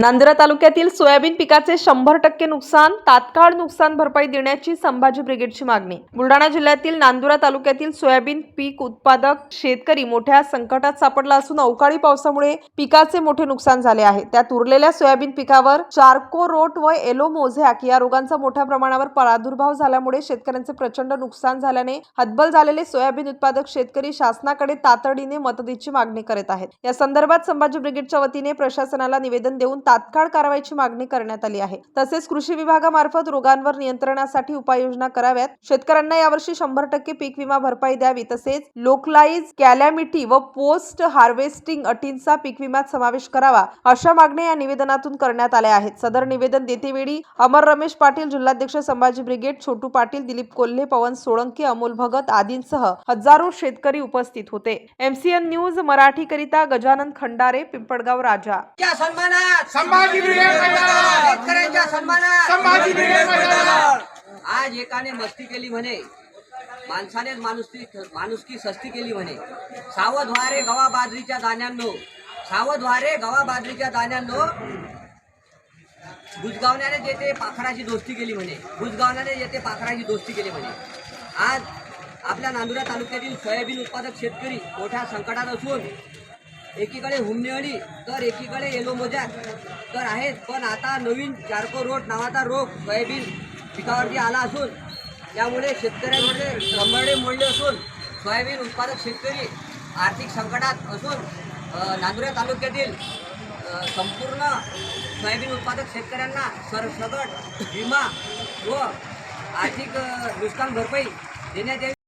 Nandra तालुक्यातील soybean पिकाचे शंभर टक्के नुकसान तात्काळ नुकसान भरपाई देण्याची संभाजी ब्रिगेडची मागणी. बुलढाणा जिल्ह्यातील नांदुरा तालुक्यातील सोयाबीन पीक उत्पादक शेतकरी मोठ्या संकटात सापडला असून अवकाळी पावसामुळे पिकाचे मोठे नुकसान झाले आहे. त्यात उरलेल्या सोयाबीन पिकावर चारको रोट व एलो मोझॅक या रोगांचा मोठ्या प्रमाणावर प्रादुर्भाव झाल्यामुळे शेतकऱ्यांचे प्रचंड नुकसान झाल्याने हतबल झालेले सोयाबीन उत्पादक शेतकरी शासनाकडे तातडीने मदतीची मागणी करत आहेत. या संदर्भात संभाजी ब्रिगेडच्या वतीने प्रशासनाला निवेदन देऊन तात्काळ कारवाईची मागणी करण्यात आली आहे. तसेच कृषी विभागामार्फत रोगांवर नियंत्रणासाठी उपाययोजना कराव्यात. शेतकऱ्यांना यावर्षी शंभर टक्के पीक विमा भरपाई द्यावी. तसेच लोकलाईज कॅलॅमिटी व पोस्ट हार्वेस्टिंग अटींचा पीक विम्यात समावेश करावा अशा मागण्या या निवेदनातून करण्यात आल्या आहेत. सदर निवेदन देतेवेळी अमर रमेश पाटील जिल्हाध्यक्ष संभाजी ब्रिगेड छोटू पाटील दिलीप कोल्हे पवन सोळंकी अमोल भगत आदींसह हजारो शेतकरी उपस्थित होते. एमसीएन न्यूज मराठीकरिता गजानन खंडारे पिंपळगाव राजा. सन्मानात संभाजी ब्रिगेड मैदान शेतकऱ्यांच्या सन्मानात. संभाजी ब्रिगेड आज एकाने मस्ती केली म्हणे. माणसानेच माणुसकी माणुसकी सस्ती केली म्हणे. सावध व्हारे गवा बाजरीच्या दाण्यांनो. सावध व्हारे गवा बाजरीच्या दाण्यांनो. गुजगावण्याने जेथे पाखराची दोस्ती केली म्हणे. गुजगावण्याने जेथे पाखराची दोस्ती केली म्हणे. आज आपल्या नांदुरा तालुक्यातील सोयाबीन उत्पादक शेतकरी मोठ्या संकटात असून एकीकडे हुमनेअळी तर एकीकडे येलो मोजा. तर आहेत पण आता नवीन चारको रोड नावाचा रोग सोयाबीन पिकावरती आला असून त्यामुळे शेतकऱ्यांमध्ये कंबरडे मोडले असून सोयाबीन उत्पादक शेतकरी आर्थिक संकटात असून नांदुऱ्या तालुक्यातील संपूर्ण सोयाबीन उत्पादक शेतकऱ्यांना सरसकट विमा व आर्थिक नुकसान भरपाई देण्यात यावी.